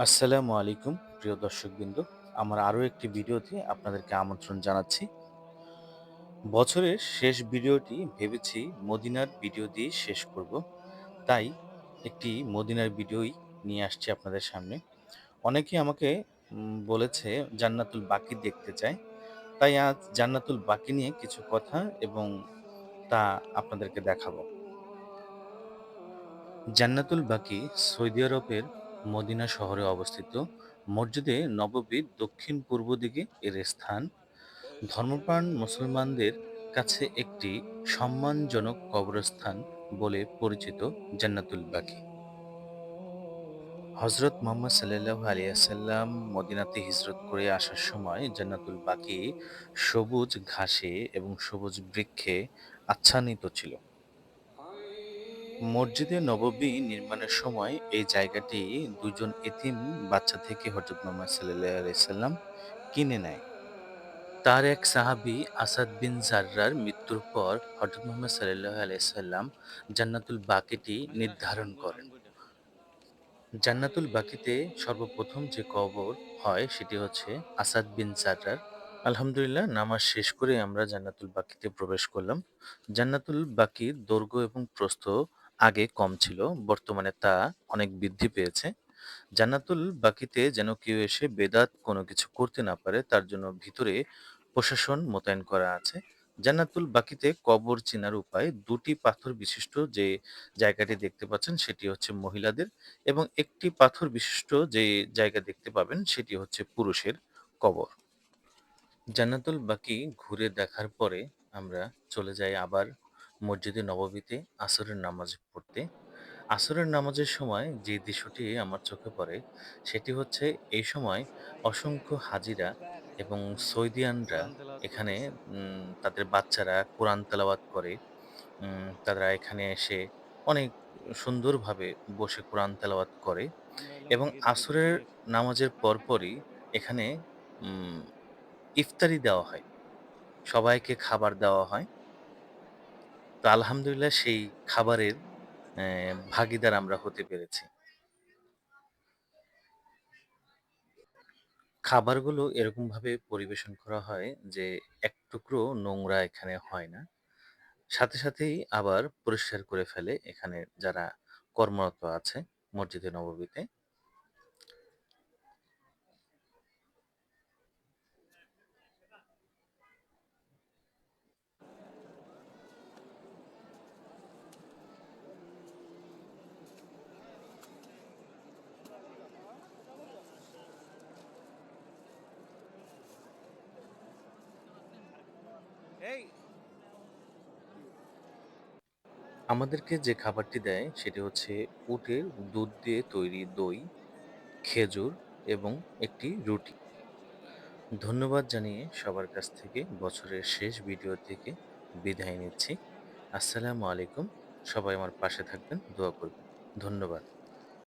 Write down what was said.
আসসালামু আলাইকুম, প্রিয় দর্শকবৃন্দ। আমার আরও একটি ভিডিওতে আপনাদেরকে আমন্ত্রণ জানাচ্ছি। বছরের শেষ ভিডিওটি ভেবেছি মদিনার ভিডিও দিয়ে শেষ করব। তাই একটি মদিনার ভিডিওই নিয়ে আসছি আপনাদের সামনে। অনেকে আমাকে বলেছে জান্নাতুল বাকি দেখতে চায়। তাই আজ জান্নাতুল বাকি নিয়ে কিছু কথা এবং তা আপনাদেরকে দেখাবো। জান্নাতুল বাকি সৌদি আরবের মদিনা শহরে অবস্থিত মসজিদে নববীর দক্ষিণ পূর্ব দিকে এর স্থান। ধর্মপ্রাণ মুসলমানদের কাছে একটি সম্মানজনক কবরস্থান বলে পরিচিত জান্নাতুল বাকি। হজরত মোহাম্মদ সাল্লাহ আলিয়াসাল্লাম মদিনাতে হিজরত করে আসার সময় জান্নাতুল বাকি সবুজ ঘাসে এবং সবুজ বৃক্ষে আচ্ছান্নিত ছিল। মসজিদে নববী নির্মাণের সময় এই জায়গাটি দুজন এতিম বাচ্চা থেকে হজরত মোহাম্মদ সাল্লাহ আলাইসাল্লাম কিনে নেয়। তার এক সাহাবী আসাদ বিন জাররার মৃত্যুর পর হজরত মোহাম্মদ সাল্লাহ আলাইসাল্লাম জান্নাতুল বাকিটি নির্ধারণ করেন। জান্নাতুল বাকিতে সর্বপ্রথম যে কবর হয় সেটি হচ্ছে আসাদ বিন জাররার। আলহামদুলিল্লাহ, নামাজ শেষ করে আমরা জান্নাতুল বাকিতে প্রবেশ করলাম। জান্নাতুল বাকির দৈর্ঘ্য এবং প্রস্থ আগে কম ছিল, বর্তমানে তা অনেক বৃদ্ধি পেয়েছে। জান্নাতুল বাকিতে যেন কেউ এসে বেদাত কোনো কিছু করতে না পারে, তার জন্য ভিতরে প্রশাসন মোতায়েন করা আছে। জান্নাতুল বাকিতে কবর চেনার উপায়, দুটি পাথর বিশিষ্ট যে জায়গাটি দেখতে পাচ্ছেন সেটি হচ্ছে মহিলাদের এবং একটি পাথর বিশিষ্ট যে জায়গা দেখতে পাবেন সেটি হচ্ছে পুরুষের কবর। জান্নাতুল বাকি ঘুরে দেখার পরে আমরা চলে যাই আবার মসজিদে নববীতে আসরের নামাজ পড়তে। আসরের নামাজের সময় যে দৃশ্যটি আমার চোখে পড়ে, সেটি হচ্ছে এই সময় অসংখ্য হাজিরা এবং সৌদিয়ানরা এখানে তাদের বাচ্চারা কোরআন তেলাওয়াত করে। তারা এখানে এসে অনেক সুন্দরভাবে বসে কোরআন তেলাওয়াত করে এবং আসরের নামাজের পরপরই এখানে ইফতারি দেওয়া হয়। সবাইকে খাবার দেওয়া হয়। তো আলহামদুলিল্লাহ সেই খাবারের ভাগীদার আমরা হতে পেরেছি। খাবারগুলো এরকমভাবে পরিবেশন করা হয় যে এক টুকরো নোংরা এখানে হয় না। সাথে সাথেই আবার পরিষ্কার করে ফেলে এখানে যারা কর্মরত আছে মসজিদে নববীতে আমাদেরকে যে খাবারটি দেয় সেটি হচ্ছে উটের দুধ দিয়ে তৈরি দই, খেজুর এবং একটি রুটি। ধন্যবাদ জানিয়ে সবার কাছ থেকে বছরের শেষ ভিডিও থেকে বিদায় নিচ্ছি। আসসালামু আলাইকুম। সবাই আমার পাশে থাকবেন, দোয়া করবেন। ধন্যবাদ।